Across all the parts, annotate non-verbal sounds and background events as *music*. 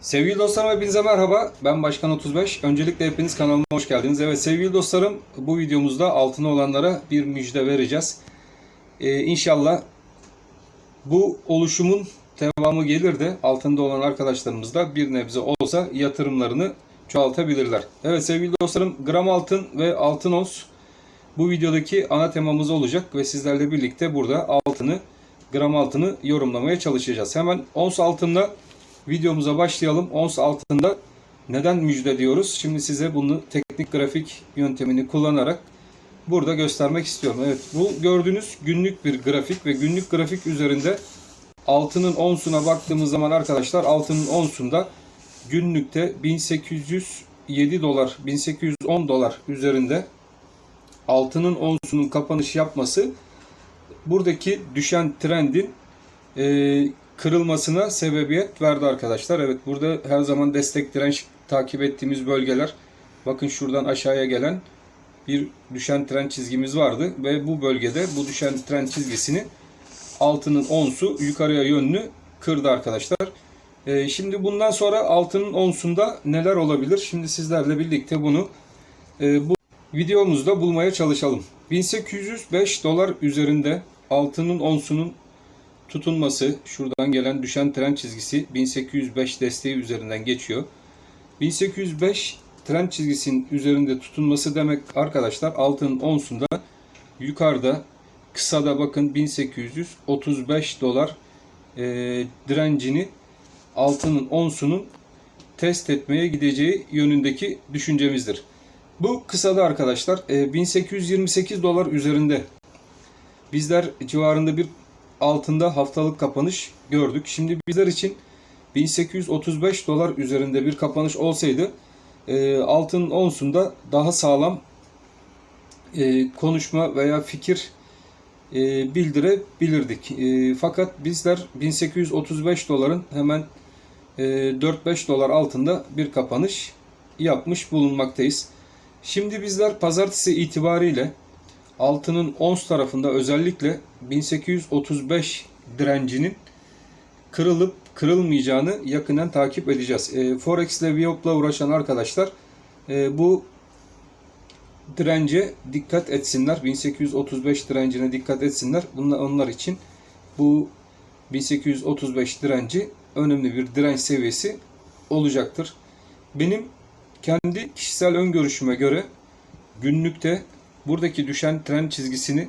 Sevgili dostlarım hepinize merhaba. Ben Başkan 35. Öncelikle hepiniz kanalıma hoş geldiniz. Evet sevgili dostlarım bu videomuzda altına olanlara bir müjde vereceğiz. Ee, inşallah bu oluşumun devamı gelir de altında olan arkadaşlarımız da bir nebze olsa yatırımlarını çoğaltabilirler. Evet sevgili dostlarım gram altın ve altın ons bu videodaki ana temamız olacak ve sizlerle birlikte burada altını gram altını yorumlamaya çalışacağız. Hemen ons altınla videomuza başlayalım. Ons altında neden müjde diyoruz? Şimdi size bunu teknik grafik yöntemini kullanarak burada göstermek istiyorum. Evet bu gördüğünüz günlük bir grafik ve günlük grafik üzerinde altının onsuna baktığımız zaman arkadaşlar altının onsunda günlükte 1807 dolar 1810 dolar üzerinde altının onsunun kapanış yapması buradaki düşen trendin e, kırılmasına sebebiyet verdi arkadaşlar. Evet burada her zaman destek direnç takip ettiğimiz bölgeler. Bakın şuradan aşağıya gelen bir düşen trend çizgimiz vardı ve bu bölgede bu düşen trend çizgisini altının onsu yukarıya yönlü kırdı arkadaşlar. E, şimdi bundan sonra altının onsunda neler olabilir? Şimdi sizlerle birlikte bunu e, bu videomuzda bulmaya çalışalım. 1805 dolar üzerinde altının onsunun tutunması şuradan gelen düşen trend çizgisi 1805 desteği üzerinden geçiyor. 1805 trend çizgisinin üzerinde tutunması demek arkadaşlar altının onsunda yukarıda kısada bakın 1835 dolar e, direncini altının onsunun test etmeye gideceği yönündeki düşüncemizdir. Bu kısada arkadaşlar e, 1828 dolar üzerinde bizler civarında bir altında haftalık kapanış gördük. Şimdi bizler için 1835 dolar üzerinde bir kapanış olsaydı e, altın onsunda daha sağlam e, konuşma veya fikir e, bildirebilirdik. Fakat bizler 1835 doların hemen e, 4-5 dolar altında bir kapanış yapmış bulunmaktayız. Şimdi bizler pazartesi itibariyle altının ons tarafında özellikle 1835 direncinin kırılıp kırılmayacağını yakından takip edeceğiz. E, Forex ile Viyop'la uğraşan arkadaşlar e, bu dirence dikkat etsinler. 1835 direncine dikkat etsinler. Bunlar onlar için bu 1835 direnci önemli bir direnç seviyesi olacaktır. Benim kendi kişisel öngörüşüme göre günlükte buradaki düşen trend çizgisini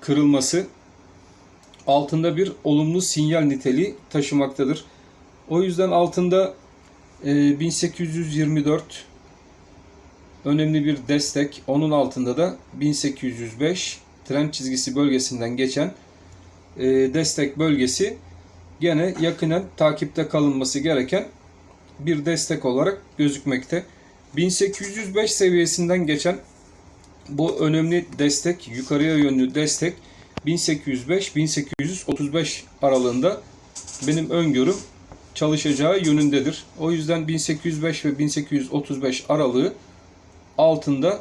kırılması altında bir olumlu sinyal niteliği taşımaktadır. O yüzden altında e, 1824 önemli bir destek. Onun altında da 1805 trend çizgisi bölgesinden geçen e, destek bölgesi gene yakinen takipte kalınması gereken bir destek olarak gözükmekte. 1805 seviyesinden geçen bu önemli destek, yukarıya yönlü destek 1805-1835 aralığında benim öngörüm çalışacağı yönündedir. O yüzden 1805 ve 1835 aralığı altında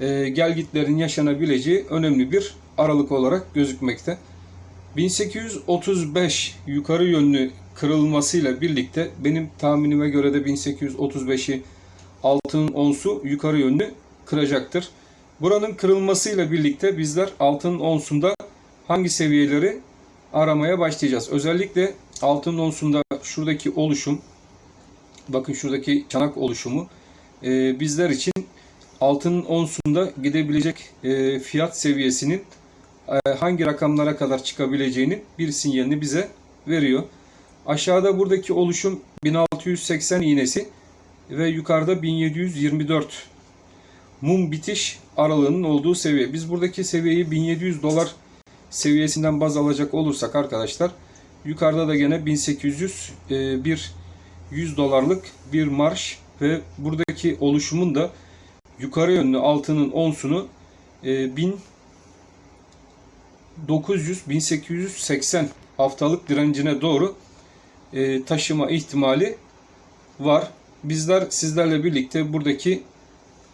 e, gelgitlerin yaşanabileceği önemli bir aralık olarak gözükmekte. 1835 yukarı yönlü kırılmasıyla birlikte benim tahminime göre de 1835'i altının onsu yukarı yönlü kıracaktır. Buranın kırılmasıyla birlikte bizler altın onsunda hangi seviyeleri aramaya başlayacağız. Özellikle altın onsunda şuradaki oluşum, bakın şuradaki çanak oluşumu e, bizler için altın onsunda gidebilecek e, fiyat seviyesinin e, hangi rakamlara kadar çıkabileceğini bir sinyalini bize veriyor. Aşağıda buradaki oluşum 1680 iğnesi ve yukarıda 1724 mum bitiş aralığının olduğu seviye. Biz buradaki seviyeyi 1700 dolar seviyesinden baz alacak olursak arkadaşlar yukarıda da gene 1800 e, bir 100 dolarlık bir marş ve buradaki oluşumun da yukarı yönlü altının onsunu e, 1900 1880 haftalık direncine doğru e, taşıma ihtimali var. Bizler sizlerle birlikte buradaki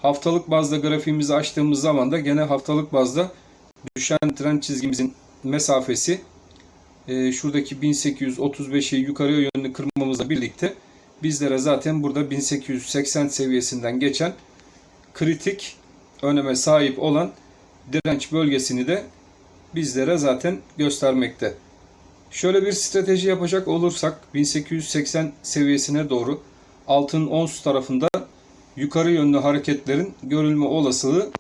haftalık bazda grafiğimizi açtığımız zaman da gene haftalık bazda düşen trend çizgimizin mesafesi e, şuradaki 1835'i yukarıya yönlü kırmamızla birlikte bizlere zaten burada 1880 seviyesinden geçen kritik öneme sahip olan direnç bölgesini de bizlere zaten göstermekte. Şöyle bir strateji yapacak olursak 1880 seviyesine doğru altın ons tarafında yukarı yönlü hareketlerin görülme olasılığı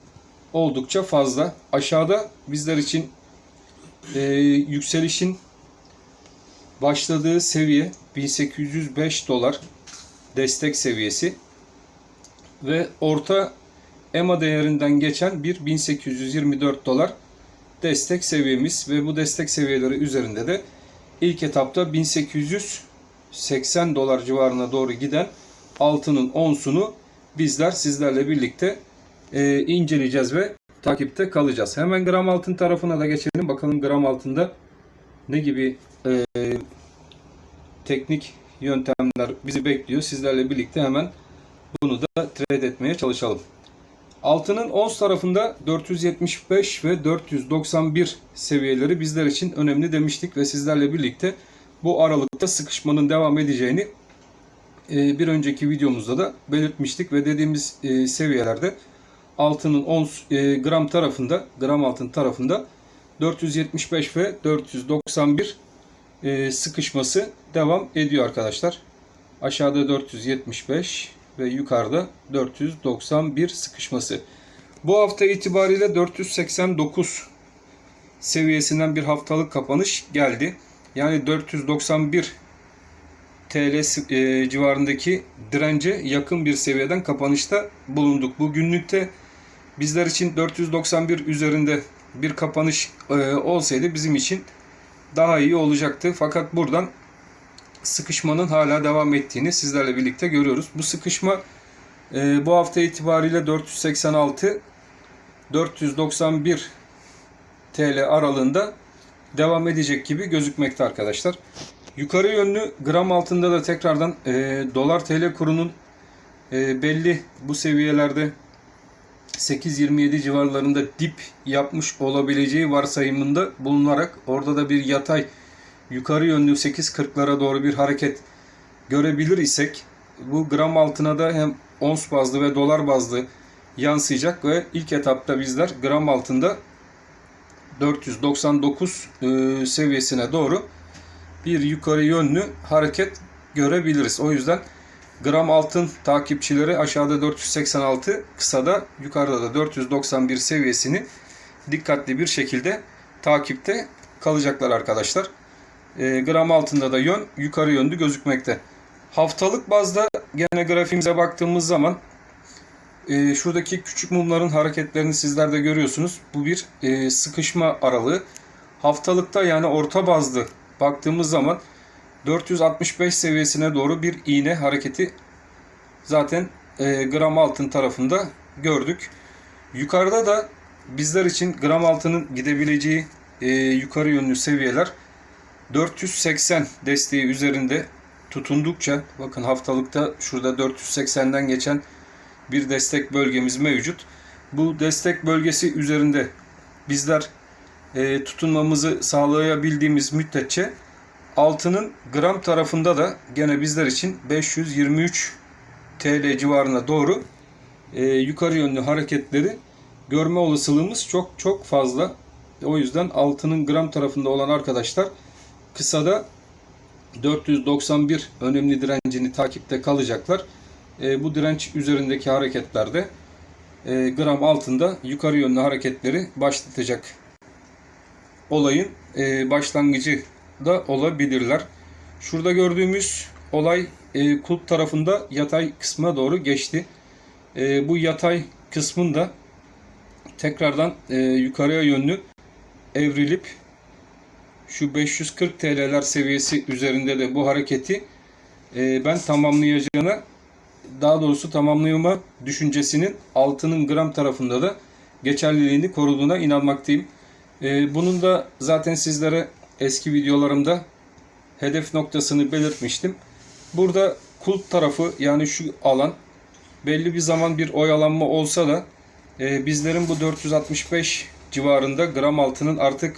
oldukça fazla. Aşağıda bizler için e, yükselişin başladığı seviye 1805 dolar destek seviyesi ve orta EMA değerinden geçen bir 1824 dolar destek seviyemiz ve bu destek seviyeleri üzerinde de ilk etapta 1880 dolar civarına doğru giden altının onsunu bizler sizlerle birlikte e, inceleyeceğiz ve takipte kalacağız. Hemen gram altın tarafına da geçelim. Bakalım gram altında ne gibi e, teknik yöntemler bizi bekliyor. Sizlerle birlikte hemen bunu da trade etmeye çalışalım. Altının ons tarafında 475 ve 491 seviyeleri bizler için önemli demiştik ve sizlerle birlikte bu aralıkta sıkışmanın devam edeceğini bir önceki videomuzda da belirtmiştik ve dediğimiz e, seviyelerde altının ons e, gram tarafında gram altın tarafında 475 ve 491 e, sıkışması devam ediyor arkadaşlar. Aşağıda 475 ve yukarıda 491 sıkışması. Bu hafta itibariyle 489 seviyesinden bir haftalık kapanış geldi. Yani 491 TL e, civarındaki dirence yakın bir seviyeden kapanışta bulunduk. Bu günlükte bizler için 491 üzerinde bir kapanış e, olsaydı bizim için daha iyi olacaktı. Fakat buradan sıkışmanın hala devam ettiğini sizlerle birlikte görüyoruz. Bu sıkışma e, bu hafta itibariyle 486 491 TL aralığında devam edecek gibi gözükmekte arkadaşlar. Yukarı yönlü gram altında da tekrardan e, dolar TL kurunun e, belli bu seviyelerde 8.27 civarlarında dip yapmış olabileceği varsayımında bulunarak orada da bir yatay yukarı yönlü 8.40'lara doğru bir hareket görebilir isek bu gram altına da hem ons bazlı ve dolar bazlı yansıyacak ve ilk etapta bizler gram altında 499 e, seviyesine doğru bir yukarı yönlü hareket görebiliriz. O yüzden gram altın takipçileri aşağıda 486 kısada yukarıda da 491 seviyesini dikkatli bir şekilde takipte kalacaklar arkadaşlar. E, gram altında da yön yukarı yönlü gözükmekte. Haftalık bazda gene grafiğimize baktığımız zaman e, şuradaki küçük mumların hareketlerini sizler de görüyorsunuz. Bu bir e, sıkışma aralığı. Haftalıkta yani orta bazlı baktığımız zaman 465 seviyesine doğru bir iğne hareketi zaten e, gram altın tarafında gördük. Yukarıda da bizler için gram altının gidebileceği e, yukarı yönlü seviyeler 480 desteği üzerinde tutundukça bakın haftalıkta şurada 480'den geçen bir destek bölgemiz mevcut. Bu destek bölgesi üzerinde bizler e, tutunmamızı sağlayabildiğimiz müddetçe altının gram tarafında da gene bizler için 523 TL civarına doğru e, yukarı yönlü hareketleri görme olasılığımız çok çok fazla. O yüzden altının gram tarafında olan arkadaşlar kısada 491 önemli direncini takipte kalacaklar. E, bu direnç üzerindeki hareketlerde e, gram altında yukarı yönlü hareketleri başlatacak olayın e, başlangıcı da olabilirler. Şurada gördüğümüz olay e, kulp tarafında yatay kısmına doğru geçti. E, bu yatay kısmında tekrardan e, yukarıya yönlü evrilip şu 540 TL'ler seviyesi üzerinde de bu hareketi e, ben tamamlayacağına daha doğrusu tamamlayama düşüncesinin altının gram tarafında da geçerliliğini koruduğuna inanmaktayım. E, bunun da zaten sizlere eski videolarımda hedef noktasını belirtmiştim. Burada kulp tarafı yani şu alan belli bir zaman bir oyalanma olsa da e, bizlerin bu 465 civarında gram altının artık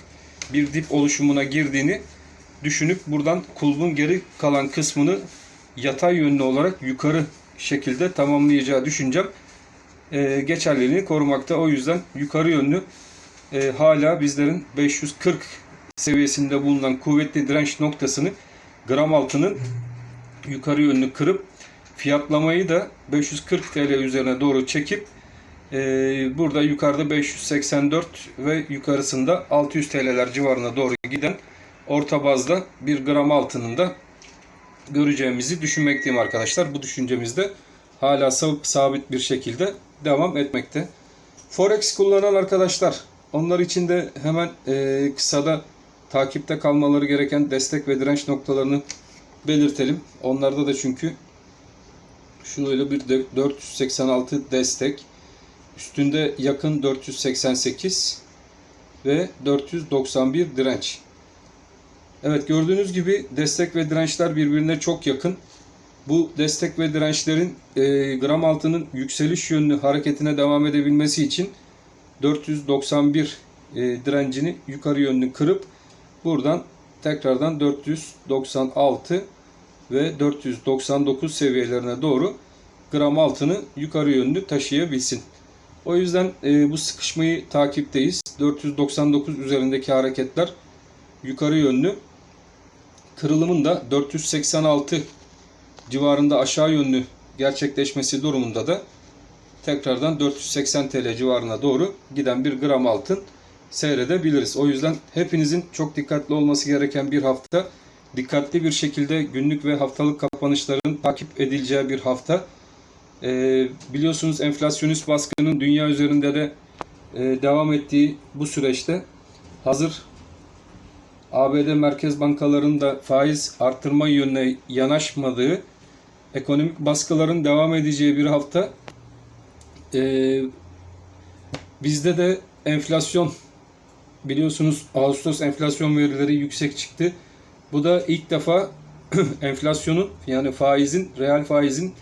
bir dip oluşumuna girdiğini düşünüp buradan kulbun geri kalan kısmını yatay yönlü olarak yukarı şekilde tamamlayacağı düşüncem e, geçerliliğini korumakta. O yüzden yukarı yönlü e, hala bizlerin 540 seviyesinde bulunan kuvvetli direnç noktasını gram altının yukarı yönlü kırıp fiyatlamayı da 540 TL üzerine doğru çekip e, burada yukarıda 584 ve yukarısında 600 TL'ler civarına doğru giden orta bazda bir gram altının da göreceğimizi düşünmekteyim arkadaşlar. Bu düşüncemiz de hala sab- sabit bir şekilde devam etmekte. Forex kullanan arkadaşlar onlar için de hemen e, kısada takipte kalmaları gereken destek ve direnç noktalarını belirtelim. Onlarda da çünkü şöyle bir de 486 destek, üstünde yakın 488 ve 491 direnç. Evet gördüğünüz gibi destek ve dirençler birbirine çok yakın. Bu destek ve dirençlerin e, gram altının yükseliş yönlü hareketine devam edebilmesi için 491 e, direncini yukarı yönlü kırıp buradan tekrardan 496 ve 499 seviyelerine doğru gram altını yukarı yönlü taşıyabilsin. O yüzden e, bu sıkışmayı takipteyiz. 499 üzerindeki hareketler yukarı yönlü. Kırılımın da 486 civarında aşağı yönlü gerçekleşmesi durumunda da tekrardan 480 TL civarına doğru giden bir gram altın seyredebiliriz. O yüzden hepinizin çok dikkatli olması gereken bir hafta. Dikkatli bir şekilde günlük ve haftalık kapanışların takip edileceği bir hafta. Ee, biliyorsunuz enflasyonist baskının dünya üzerinde de e, devam ettiği bu süreçte hazır ABD merkez bankalarının da faiz arttırma yönüne yanaşmadığı ekonomik baskıların devam edeceği bir hafta ee, bizde de enflasyon biliyorsunuz Ağustos enflasyon verileri yüksek çıktı. Bu da ilk defa *clears throat* enflasyonun yani faizin, reel faizin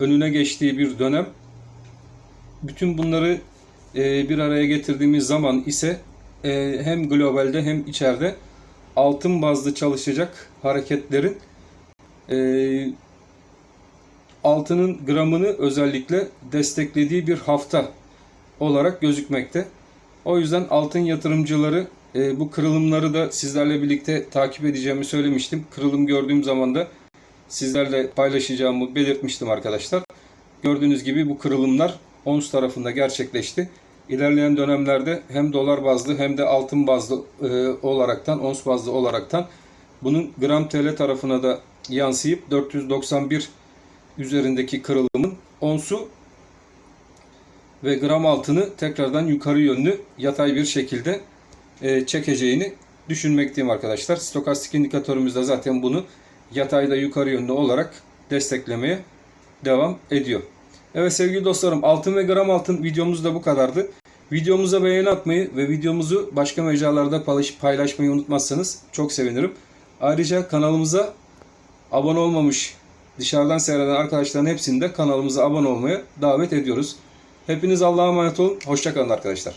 önüne geçtiği bir dönem. Bütün bunları e, bir araya getirdiğimiz zaman ise e, hem globalde hem içeride altın bazlı çalışacak hareketlerin e, altının gramını özellikle desteklediği bir hafta olarak gözükmekte. O yüzden altın yatırımcıları e, bu kırılımları da sizlerle birlikte takip edeceğimi söylemiştim. Kırılım gördüğüm zaman da sizlerle paylaşacağımı belirtmiştim arkadaşlar. Gördüğünüz gibi bu kırılımlar ons tarafında gerçekleşti. İlerleyen dönemlerde hem dolar bazlı hem de altın bazlı e, olaraktan, ons bazlı olaraktan bunun gram TL tarafına da yansıyıp 491 üzerindeki kırılımın onsu ve gram altını tekrardan yukarı yönlü yatay bir şekilde e, çekeceğini düşünmekteyim arkadaşlar. Stokastik indikatörümüz de zaten bunu yatayda yukarı yönlü olarak desteklemeye devam ediyor. Evet sevgili dostlarım altın ve gram altın videomuz da bu kadardı. Videomuza beğeni atmayı ve videomuzu başka mecralarda paylaşmayı unutmazsanız çok sevinirim. Ayrıca kanalımıza abone olmamış dışarıdan seyreden arkadaşların hepsini de kanalımıza abone olmaya davet ediyoruz. Hepiniz Allah'a emanet olun. Hoşçakalın arkadaşlar.